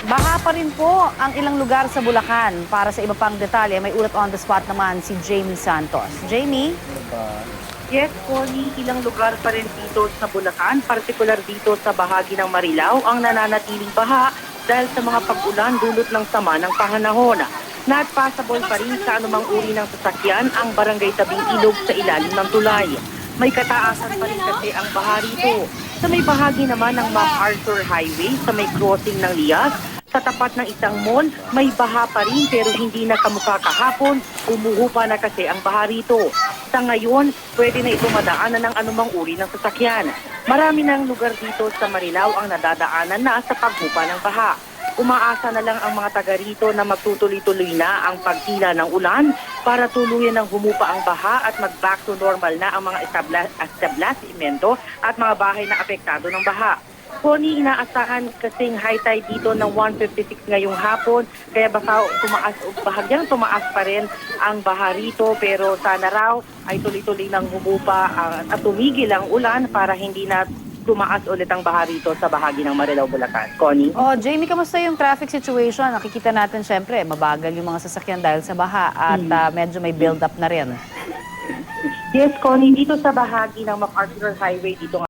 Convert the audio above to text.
Baha pa rin po ang ilang lugar sa Bulacan. Para sa iba pang detalye, may ulat on the spot naman si Jamie Santos. Jamie? Yes, Connie, ilang lugar pa rin dito sa Bulacan, partikular dito sa bahagi ng Marilao, ang nananatiling baha dahil sa mga pag-ulan dulot ng sama ng panganahon. Not passable pa rin sa anumang uri ng sasakyan ang barangay tabing ilog sa ilalim ng tulay. May kataasan pa rin kasi ang baha rito. Sa may bahagi naman ng MacArthur Highway, sa may crossing ng Lias, sa tapat ng isang mall, may baha pa rin pero hindi na kamukha kahapon. Umuhupa na kasi ang baha rito. Sa ngayon, pwede na ito madaanan ng anumang uri ng sasakyan. Marami ng lugar dito sa Marilao ang nadadaanan na sa paghupa ng baha. Umaasa na lang ang mga taga rito na magtutuloy-tuloy na ang pagtila ng ulan para tuluyan ng humupa ang baha at mag-back to normal na ang mga establishmento at mga bahay na apektado ng baha. Connie, inaasahan kasing high tide dito ng 156 ngayong hapon, kaya baka tumaas o bahagyang tumaas pa rin ang baha rito pero sana raw ay tuloy-tuloy nang humupa ah, at tumigil ang ulan para hindi na tumaas ulit ang baha rito sa bahagi ng Marilao, Bulacan. Connie? Oh, Jamie, kamusta yung traffic situation? Nakikita natin syempre, mabagal yung mga sasakyan dahil sa baha at ah, medyo may build up na rin. Yes, Connie, dito sa bahagi ng MacArthur Highway, dito nga